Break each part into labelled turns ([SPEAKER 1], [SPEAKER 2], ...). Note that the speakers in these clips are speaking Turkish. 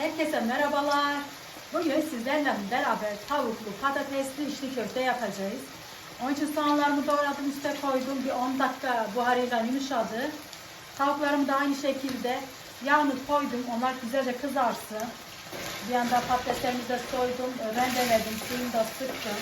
[SPEAKER 1] Herkese merhabalar. Bugün sizlerle beraber tavuklu patatesli içli köfte yapacağız. Onun için soğanlarımı doğradım üste koydum. Bir 10 dakika buharıyla yumuşadı. Tavuklarımı da aynı şekilde yağını koydum. Onlar güzelce kızarsın. Bir yanda patateslerimi de soydum. Rendeledim. Suyunu da sıktım.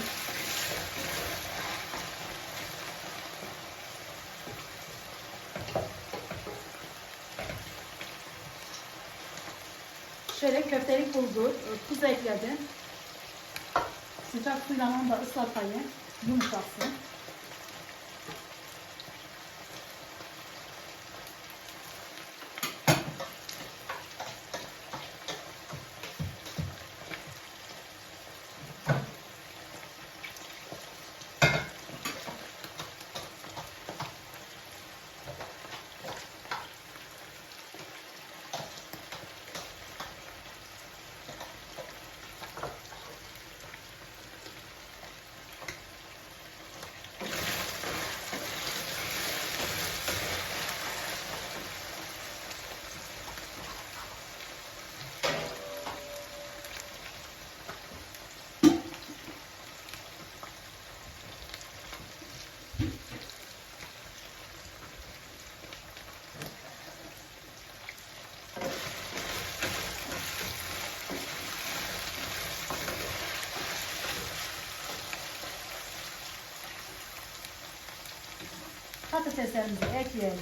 [SPEAKER 1] Köftelik bulgur, tuz ekledim. Sıcak suyla onu da ıslatayım. Yumuşasın. Patateslerimizi ekleyelim.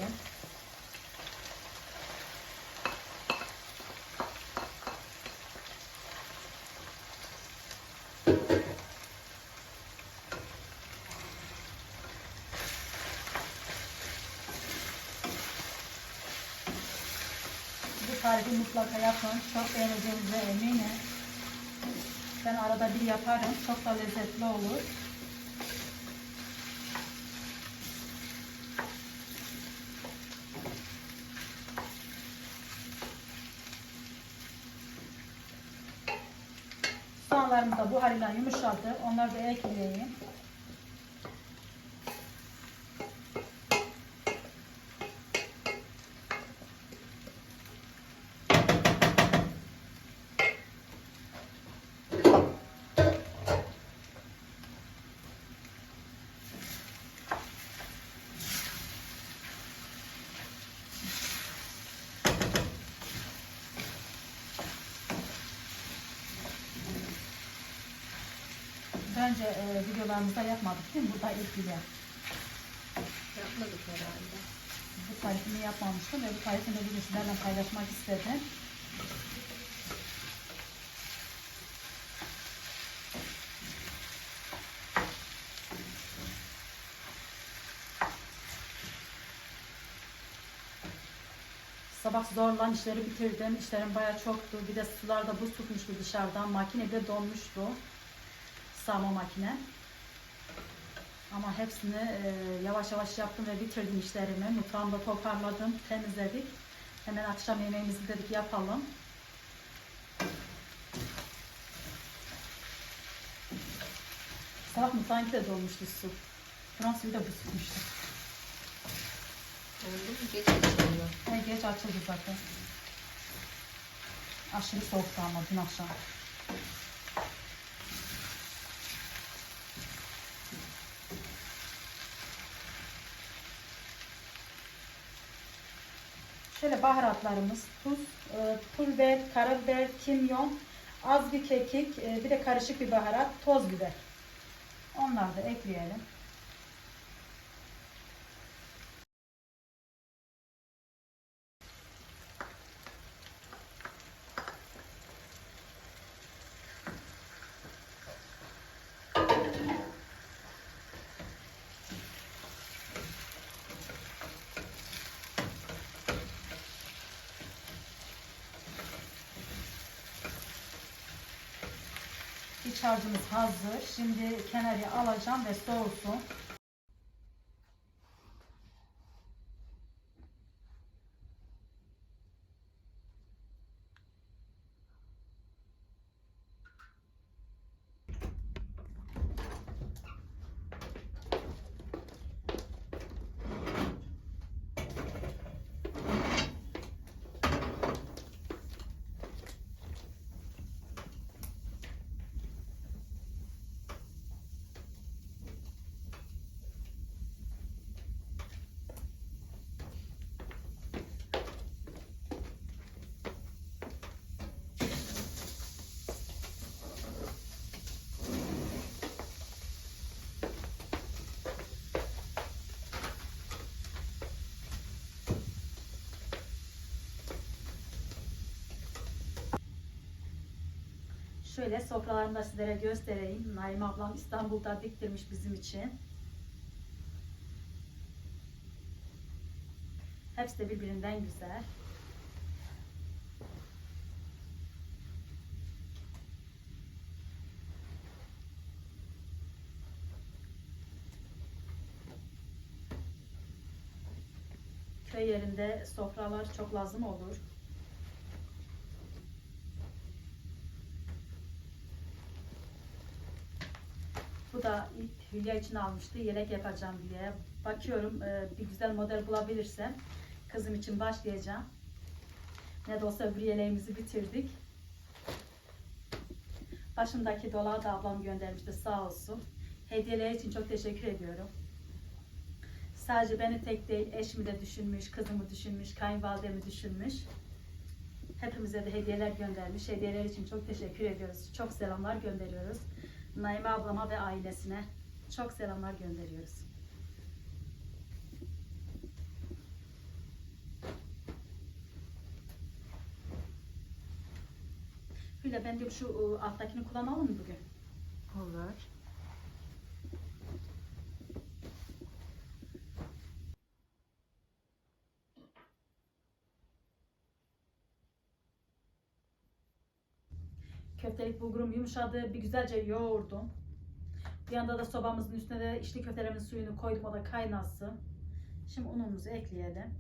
[SPEAKER 1] Bu tarifi mutlaka yapın. Çok beğeneceğinize eminim. Ben arada bir yaparım. Çok da lezzetli olur. Da buharıyla yumuşadı. Onları da ekleyeyim. Bence e, videolarımızda yapmadık değil mi? Burada ilk video.
[SPEAKER 2] Yapmadık herhalde.
[SPEAKER 1] Bu tarifini yapmamıştım ve bu tarifini de bugün sizlerle paylaşmak istedim. Sabah zorlan işleri bitirdim. İşlerim bayağı çoktu. Bir de sularda buz tutmuştu dışarıdan. Makine de donmuştu. Sağma makine. Ama hepsini e, yavaş yavaş yaptım ve bitirdim işlerimi. Mutfağımda toparladım, temizledik. Hemen akşam yemeğimizi dedik yapalım. Sabah mutfağınki de dolmuştu su. Fransa'yı da tutmuştu.
[SPEAKER 2] Oldu mu? Geç açılıyor.
[SPEAKER 1] E, geç açıldı zaten. Aşırı soğuktu ama dün akşam. Şöyle baharatlarımız tuz, e, pul biber, karabiber, kimyon, az bir kekik, e, bir de karışık bir baharat, toz biber. Onları da ekleyelim. İç harcımız hazır. Şimdi kenarıya alacağım ve soğusun. Şöyle sofralarını da sizlere göstereyim. Naim ablam İstanbul'da diktirmiş bizim için. Hepsi de birbirinden güzel. Köy yerinde sofralar çok lazım olur. Da ilk Hülya için almıştı. Yelek yapacağım diye. Bakıyorum e, bir güzel model bulabilirsem kızım için başlayacağım. Ne de olsa öbür yeleğimizi bitirdik. Başındaki dolağı da ablam göndermişti sağ olsun. Hediyeler için çok teşekkür ediyorum. Sadece beni tek değil, eşimi de düşünmüş, kızımı düşünmüş, kayınvalidemi düşünmüş. Hepimize de hediyeler göndermiş. Hediyeler için çok teşekkür ediyoruz. Çok selamlar gönderiyoruz. Naime ablama ve ailesine çok selamlar gönderiyoruz. Hülya ben de şu ıı, alttakini kullanalım mı bugün?
[SPEAKER 2] Olur.
[SPEAKER 1] Bulgurum yumuşadı. Bir güzelce yoğurdum. Bir yanda da sobamızın üstüne de içli köftelerimin suyunu koydum. O da kaynasın. Şimdi unumuzu ekleyelim.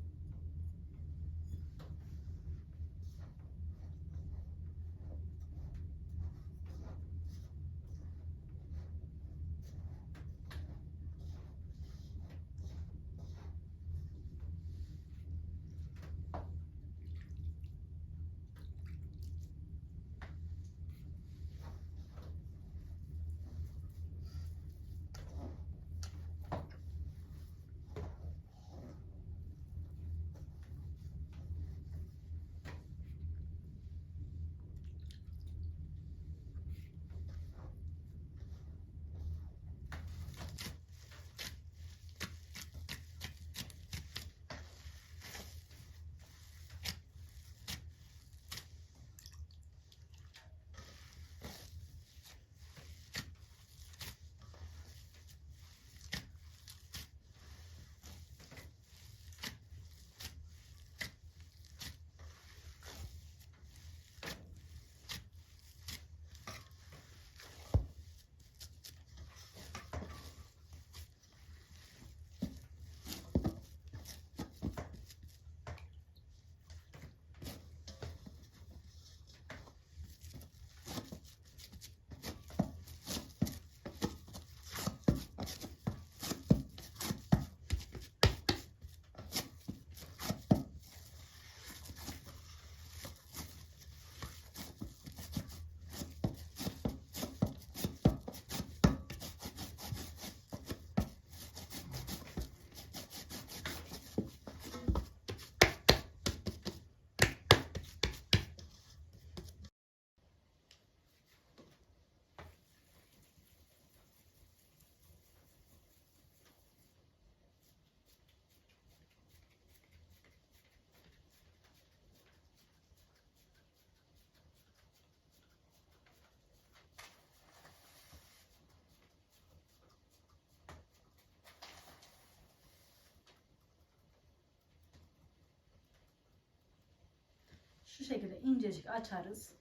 [SPEAKER 1] Şu şekilde incecik açarız.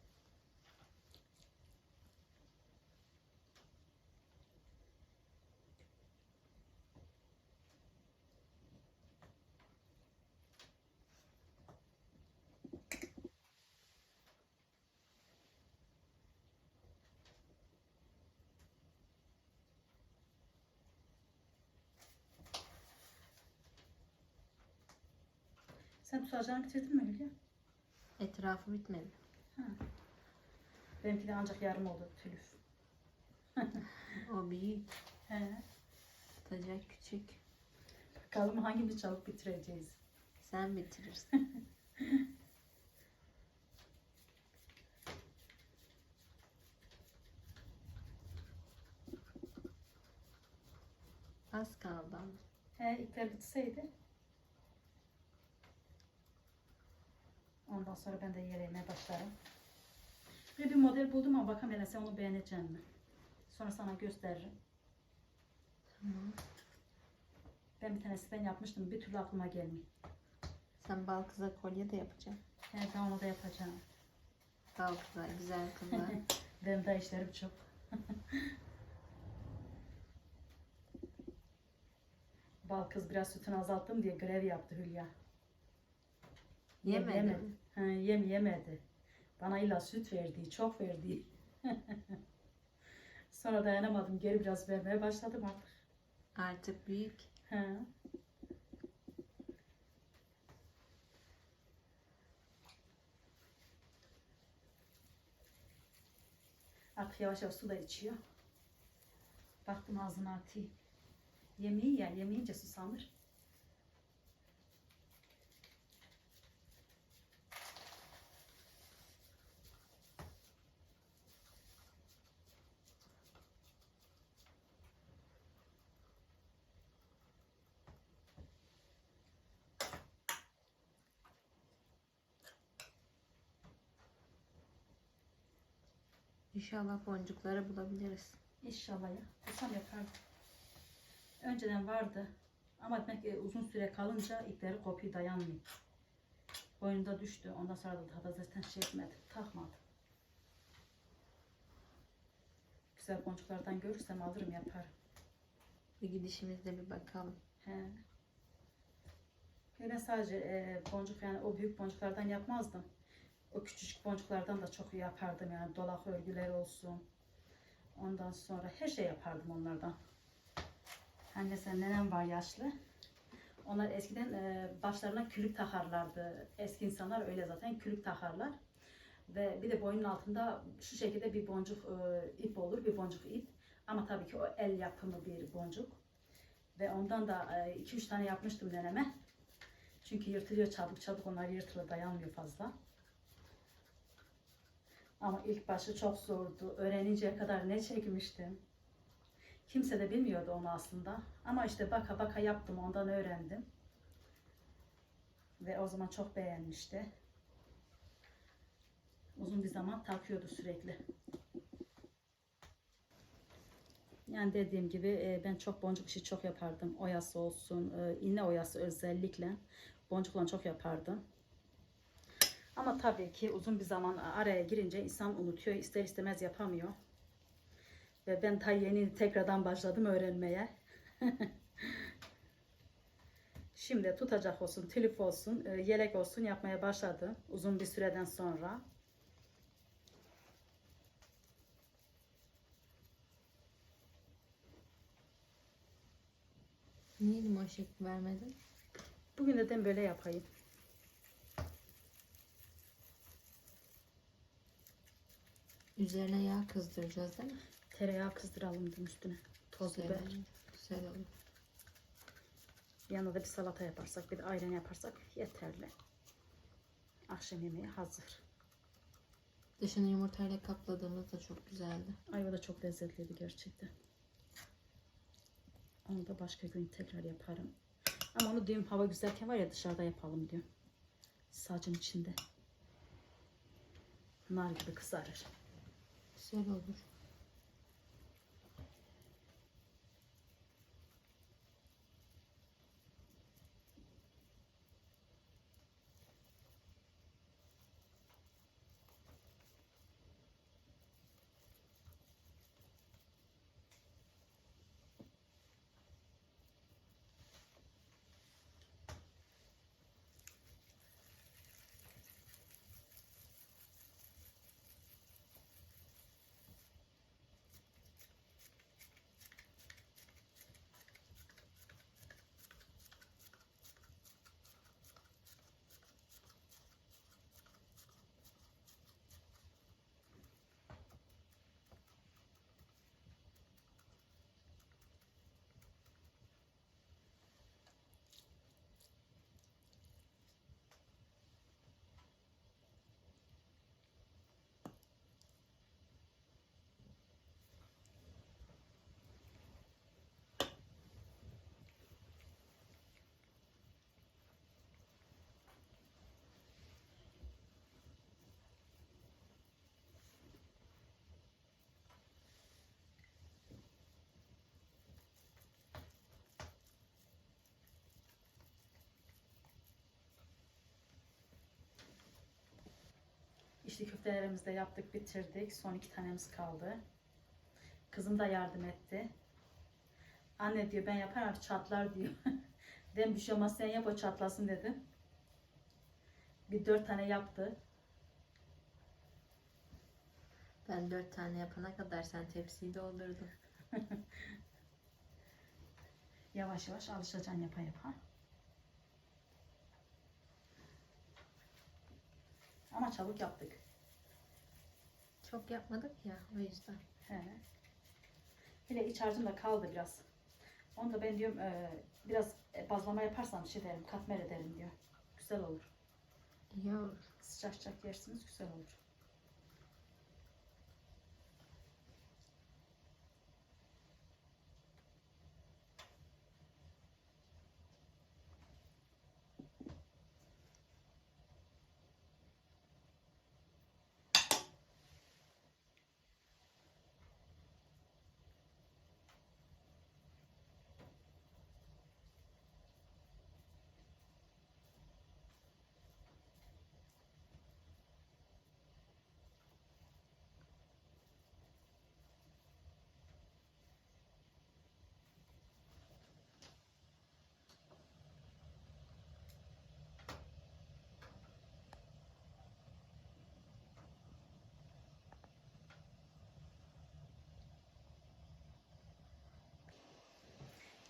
[SPEAKER 1] Sen tutacağını bitirdin mi Hülya?
[SPEAKER 2] Etrafı bitmedi.
[SPEAKER 1] Ha. Benimki de ancak yarım oldu tülüf.
[SPEAKER 2] O büyük.
[SPEAKER 1] He.
[SPEAKER 2] Tutacak küçük.
[SPEAKER 1] Bakalım hangimiz çabuk bitireceğiz.
[SPEAKER 2] Sen bitirirsin. Az kaldı ama.
[SPEAKER 1] He ipler bitseydi. Ondan sonra ben de yeleğime başlarım. Bir, bir model buldum ama bakalım hele sen onu beğenecek mi? Sonra sana gösteririm.
[SPEAKER 2] Tamam.
[SPEAKER 1] Ben bir tanesi ben yapmıştım. Bir türlü aklıma gelmiyor.
[SPEAKER 2] Sen bal kıza kolye de yapacaksın.
[SPEAKER 1] Evet ben onu da yapacağım.
[SPEAKER 2] Bal kıza, güzel kıza.
[SPEAKER 1] Benim de işlerim çok. Bal kız biraz sütünü azalttım diye grev yaptı Hülya.
[SPEAKER 2] Yemedi
[SPEAKER 1] Yemedi. Ha, yem yemedi. Bana illa süt verdi, çok verdi. Sonra dayanamadım. Geri biraz vermeye başladım artık.
[SPEAKER 2] Artık büyük.
[SPEAKER 1] Ha. Artık yavaş yavaş su da içiyor. Baktım ağzına atayım. Yemeği ya, yemeyince susamır.
[SPEAKER 2] İnşallah boncukları bulabiliriz.
[SPEAKER 1] İnşallah ya. Bulsam yapardım. Önceden vardı. Ama demek ki uzun süre kalınca ipleri kopuyor dayanmıyor. Boynunda düştü. Ondan sonra da daha da zaten şey etmedim. Takmadım. Güzel boncuklardan görürsem alırım yaparım.
[SPEAKER 2] Bir gidişimizde bir bakalım.
[SPEAKER 1] He. Ben sadece e, boncuk yani o büyük boncuklardan yapmazdım. O küçücük boncuklardan da çok yapardım yani dolak örgüler olsun. Ondan sonra her şey yapardım onlardan. Anne sen nenem var yaşlı. Onlar eskiden e, başlarına külük takarlardı. Eski insanlar öyle zaten külük takarlar. Ve bir de boynun altında şu şekilde bir boncuk e, ip olur, bir boncuk ip. Ama tabii ki o el yapımı bir boncuk. Ve ondan da 2-3 tane yapmıştım neneme. Çünkü yırtılıyor çabuk çabuk onlar yırtılır dayanmıyor fazla. Ama ilk başı çok zordu. Öğreninceye kadar ne çekmiştim. Kimse de bilmiyordu onu aslında. Ama işte baka baka yaptım ondan öğrendim. Ve o zaman çok beğenmişti. Uzun bir zaman takıyordu sürekli. Yani dediğim gibi e, ben çok boncuk işi çok yapardım. Oyası olsun, e, iğne oyası özellikle boncukla çok yapardım. Ama tabii ki uzun bir zaman araya girince insan unutuyor, ister istemez yapamıyor. Ve ben ta yeni tekrardan başladım öğrenmeye. Şimdi tutacak olsun, tülüp olsun, e, yelek olsun yapmaya başladım uzun bir süreden sonra.
[SPEAKER 2] Niye limon şekli vermedin?
[SPEAKER 1] Bugün neden böyle yapayım?
[SPEAKER 2] Üzerine yağ kızdıracağız değil mi?
[SPEAKER 1] Tereyağı kızdıralım dedim üstüne. Toz
[SPEAKER 2] Güzel
[SPEAKER 1] biber.
[SPEAKER 2] Güzel olur.
[SPEAKER 1] Yanına da bir salata yaparsak, bir de ayran yaparsak yeterli. Akşam yemeği hazır.
[SPEAKER 2] Dışını yumurtayla kapladığımız da çok güzeldi.
[SPEAKER 1] Ayva da çok lezzetliydi gerçekten. Onu da başka gün tekrar yaparım. Ama onu diyorum hava güzelken var ya dışarıda yapalım diyorum. Sacın içinde. Nar gibi kızarır.
[SPEAKER 2] Güzel olur.
[SPEAKER 1] İçli köftelerimizi de yaptık, bitirdik. Son iki tanemiz kaldı. Kızım da yardım etti. Anne diyor ben yaparım çatlar diyor. Dedim bir şey olmaz sen yap o çatlasın dedim. Bir dört tane yaptı.
[SPEAKER 2] Ben dört tane yapana kadar sen tepsiyi doldurdun.
[SPEAKER 1] Yavaş yavaş alışacaksın yapa yapa. Ama çabuk yaptık.
[SPEAKER 2] Çok yapmadık ya o yüzden.
[SPEAKER 1] He. Hele iç harcım da kaldı biraz. Onu da ben diyorum e, biraz e, bazlama yaparsam şey derim, katmer ederim diyor. Güzel olur.
[SPEAKER 2] İyi olur.
[SPEAKER 1] Sıcak sıcak yersiniz güzel olur.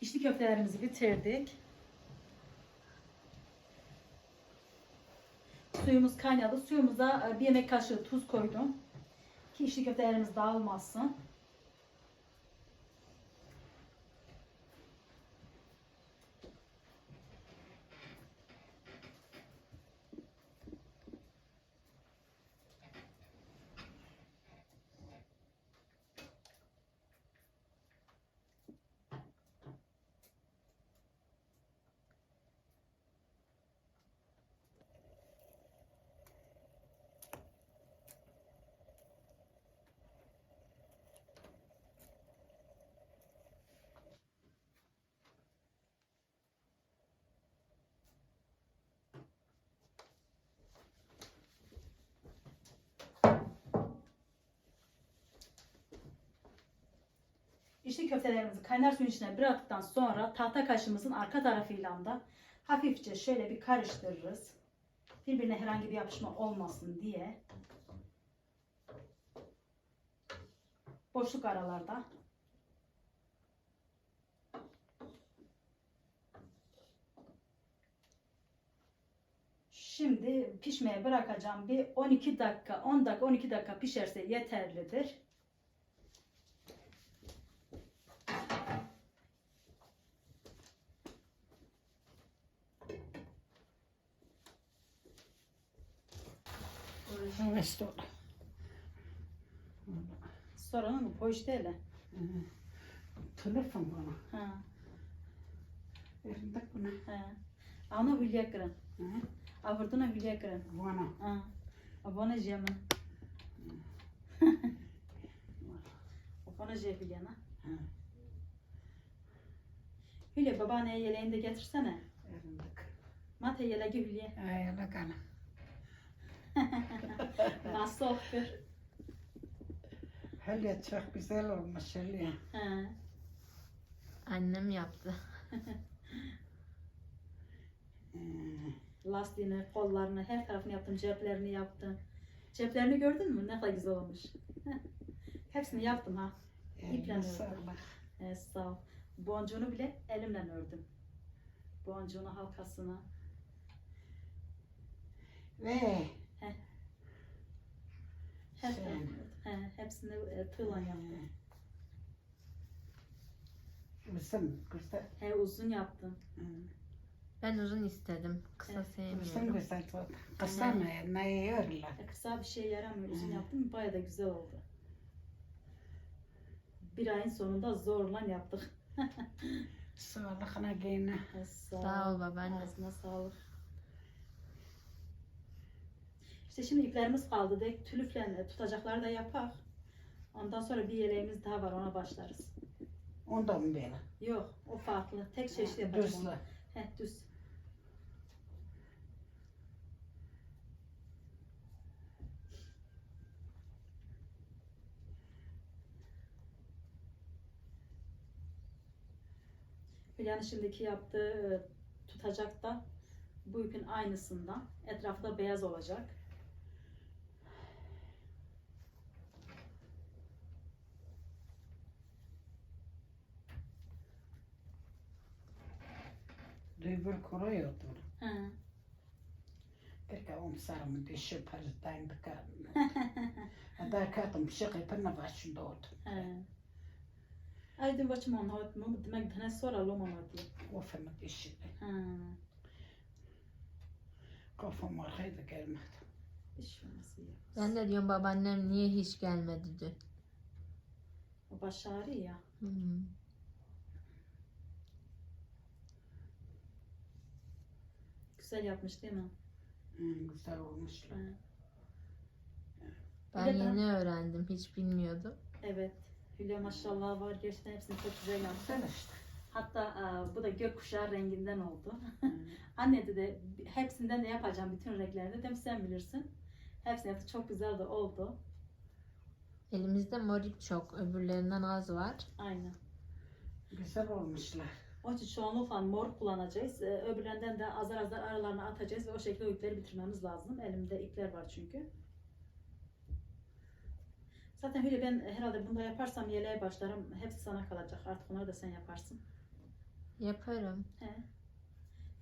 [SPEAKER 1] İçli köftelerimizi bitirdik. Suyumuz kaynadı. Suyumuza e, bir yemek kaşığı tuz koydum. Ki içli köftelerimiz dağılmasın. İçli köftelerimizi kaynar suyun içine bıraktıktan sonra tahta kaşığımızın arka tarafıyla da hafifçe şöyle bir karıştırırız. Birbirine herhangi bir yapışma olmasın diye. Boşluk aralarda. Şimdi pişmeye bırakacağım. Bir 12 dakika, 10 dakika, 12 dakika pişerse yeterlidir. Sorun mu? Hoş değil.
[SPEAKER 3] Telefon bana.
[SPEAKER 1] Ha,
[SPEAKER 3] Verdik buna.
[SPEAKER 1] ha. Ana Hülya Kıran.
[SPEAKER 3] Ha?
[SPEAKER 1] Avurduna Hülya Kıran.
[SPEAKER 3] Bana.
[SPEAKER 1] Ha. Abone Cem'e. Abone Cem Hülya'na.
[SPEAKER 3] Ha.
[SPEAKER 1] Hülya babaanneye yeleğini de getirsene.
[SPEAKER 3] Verdik.
[SPEAKER 1] Mate yeleği Hülya.
[SPEAKER 3] Öyle kana.
[SPEAKER 1] Nasıl olur?
[SPEAKER 3] Hele çok güzel olmuş hele.
[SPEAKER 2] Annem yaptı.
[SPEAKER 1] Lastiğini, kollarını, her tarafını yaptım. Ceplerini yaptım. Ceplerini gördün mü? Ne kadar güzel olmuş. Hepsini yaptım ha. İple ördüm.
[SPEAKER 3] sağlık.
[SPEAKER 1] Evet, sağ ol. Boncuğunu bile elimle ördüm. Boncuğunu, halkasını.
[SPEAKER 3] Ve
[SPEAKER 1] Her
[SPEAKER 3] Şey.
[SPEAKER 1] He, hepsini e, tığla yaptım.
[SPEAKER 3] uzun güzel.
[SPEAKER 1] He, uzun yaptım.
[SPEAKER 3] Hı.
[SPEAKER 2] Ben uzun istedim. Kısa
[SPEAKER 1] Evet,
[SPEAKER 2] sevmiyorum.
[SPEAKER 3] güzel. Kısa mı? Ne yiyorlar?
[SPEAKER 1] E, kısa bir şey yaramıyor. Uzun
[SPEAKER 3] Hı.
[SPEAKER 1] yaptım. Baya da güzel oldu. Bir ayın sonunda zorla yaptık.
[SPEAKER 3] Sağlıkına gene.
[SPEAKER 1] Sağ,
[SPEAKER 2] Sağ ol babaanne.
[SPEAKER 1] Ağzına sağlık. İşte şimdi iplerimiz kaldı. De, tülüfle e, tutacakları da yapak. Ondan sonra bir yeleğimiz daha var ona başlarız.
[SPEAKER 3] Onda mı böyle?
[SPEAKER 1] Yok o farklı. Tek şey çeşit yapacağım
[SPEAKER 3] Düzle.
[SPEAKER 1] onu. Düz. Hülya'nın şimdiki yaptığı e, tutacak da bu ipin aynısından etrafta beyaz olacak.
[SPEAKER 3] Dübür kuruyordu.
[SPEAKER 1] Hı.
[SPEAKER 3] Perché un sarmo di sciupar stain de carne. Da kadım şık ipine başında oldu.
[SPEAKER 1] He. Aydın başım onu hat mı? Demek dene sonra loma mı diye.
[SPEAKER 3] Kafamı dişidi.
[SPEAKER 1] Ha.
[SPEAKER 3] Kafama haydi gelmedi.
[SPEAKER 1] Şey iyi.
[SPEAKER 2] Ben de diyorum babaannem niye hiç gelmedi dün.
[SPEAKER 1] O baş ağrıyor ya.
[SPEAKER 2] Hmm.
[SPEAKER 1] Güzel yapmış değil mi?
[SPEAKER 3] Hı, güzel olmuşlar.
[SPEAKER 1] Ha.
[SPEAKER 2] Ben
[SPEAKER 1] Bir de ben-
[SPEAKER 2] yeni öğrendim. Hiç bilmiyordum.
[SPEAKER 1] Evet. Hülya maşallah var. Gerçekten hepsini çok güzel
[SPEAKER 3] işte.
[SPEAKER 1] Hatta e, bu da gökkuşağı renginden oldu. Anne dedi hepsinden ne yapacağım bütün renklerini dedim sen bilirsin. Hepsini yaptı çok güzel de oldu.
[SPEAKER 2] Elimizde morik çok. Öbürlerinden az var.
[SPEAKER 1] Aynen.
[SPEAKER 3] Güzel olmuşlar.
[SPEAKER 1] Onun için çoğunlukla mor kullanacağız. Ee, öbürlerinden de azar azar aralarına atacağız ve o şekilde o ipleri bitirmemiz lazım. Elimde ipler var çünkü. Zaten Hülya ben herhalde bunda yaparsam yeleğe başlarım. Hepsi sana kalacak. Artık onları da sen yaparsın.
[SPEAKER 2] Yaparım.
[SPEAKER 1] He.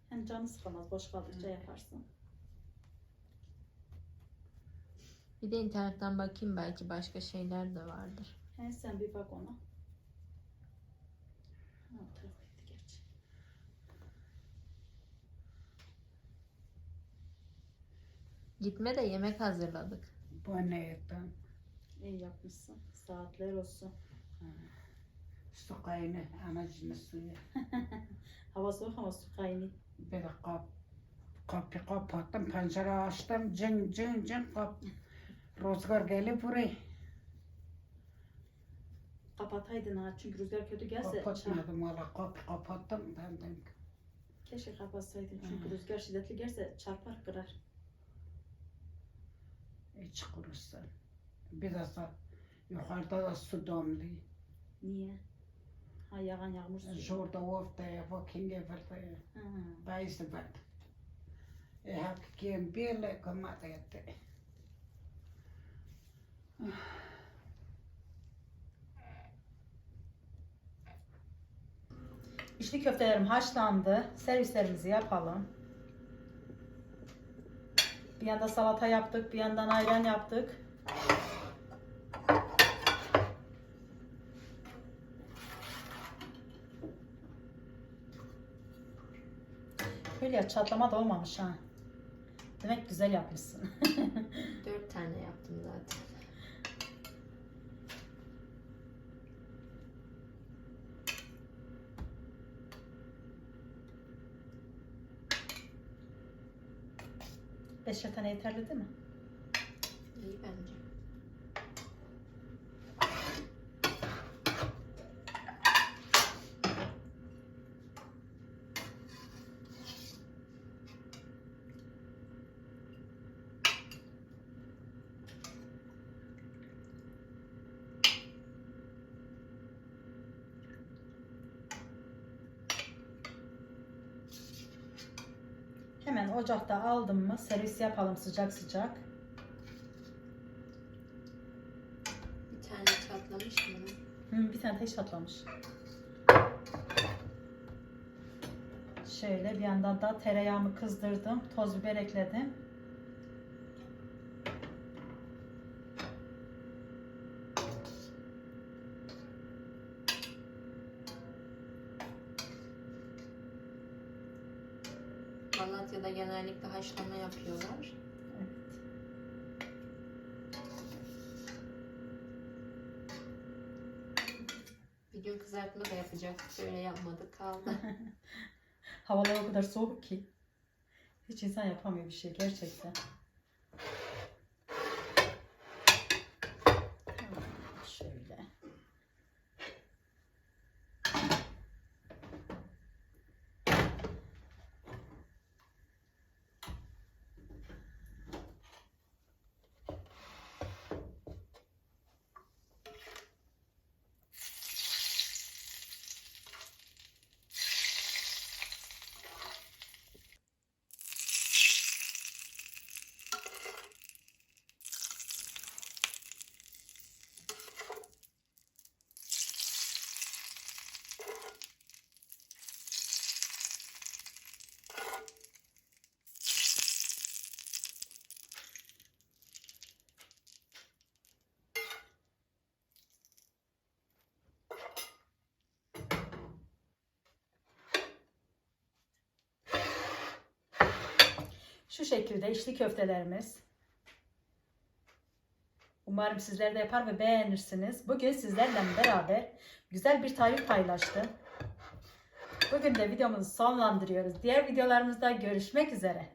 [SPEAKER 1] Hem canı sıkılmaz. Boş kaldıkça yaparsın.
[SPEAKER 2] Bir de internetten bakayım belki başka şeyler de vardır.
[SPEAKER 1] He, sen bir bak ona. Ha, o tarafa gitti gerçi.
[SPEAKER 2] Gitme de yemek hazırladık.
[SPEAKER 3] Bu ne yedim?
[SPEAKER 1] İyi yapmışsın. Saatler olsun.
[SPEAKER 3] Su kayını, anacını suyu.
[SPEAKER 1] Hava soğuk ama su kaynıyor.
[SPEAKER 3] Bir de kap, kapı kapattım, pencere açtım, cın cın cın kap. Rüzgar gelip buraya.
[SPEAKER 1] Kapataydın ha çünkü rüzgar kötü gelse
[SPEAKER 3] Kapatmadım valla, kapı kapattım. Ben de
[SPEAKER 1] Keşke kapatsaydın çünkü rüzgar şiddetli gelse çarpar kırar.
[SPEAKER 3] İç kurusun. Biraz da yukarıda da su damlıyor.
[SPEAKER 1] Niye? Ha yağan yağmur suyu.
[SPEAKER 3] Şurada ortaya bakayım.
[SPEAKER 1] Ha.
[SPEAKER 3] Bayısı ben. E hakikim böyle kamat etti.
[SPEAKER 1] İçli köftelerim haşlandı. Servislerimizi yapalım. Bir yanda salata yaptık, bir yandan ayran yaptık. Hülya çatlama da olmamış ha. Demek güzel yapmışsın.
[SPEAKER 2] Dört tane yaptım zaten.
[SPEAKER 1] Beş tane yeterli değil mi?
[SPEAKER 2] İyi bence.
[SPEAKER 1] Hemen ocakta aldım mı servis yapalım sıcak sıcak.
[SPEAKER 2] Bir tane çatlamış mı?
[SPEAKER 1] Hı, bir tane tek çatlamış. Şöyle bir yandan da tereyağımı kızdırdım. Toz biber ekledim.
[SPEAKER 2] Bir gün kızartma da yapacaktık. Öyle yapmadık kaldı.
[SPEAKER 1] Havalar o kadar soğuk ki. Hiç insan yapamıyor bir şey gerçekten. Tamam, Şöyle. Şu şekilde içli köftelerimiz. Umarım sizler de yapar ve beğenirsiniz. Bugün sizlerle beraber güzel bir tarif paylaştım. Bugün de videomuzu sonlandırıyoruz. Diğer videolarımızda görüşmek üzere.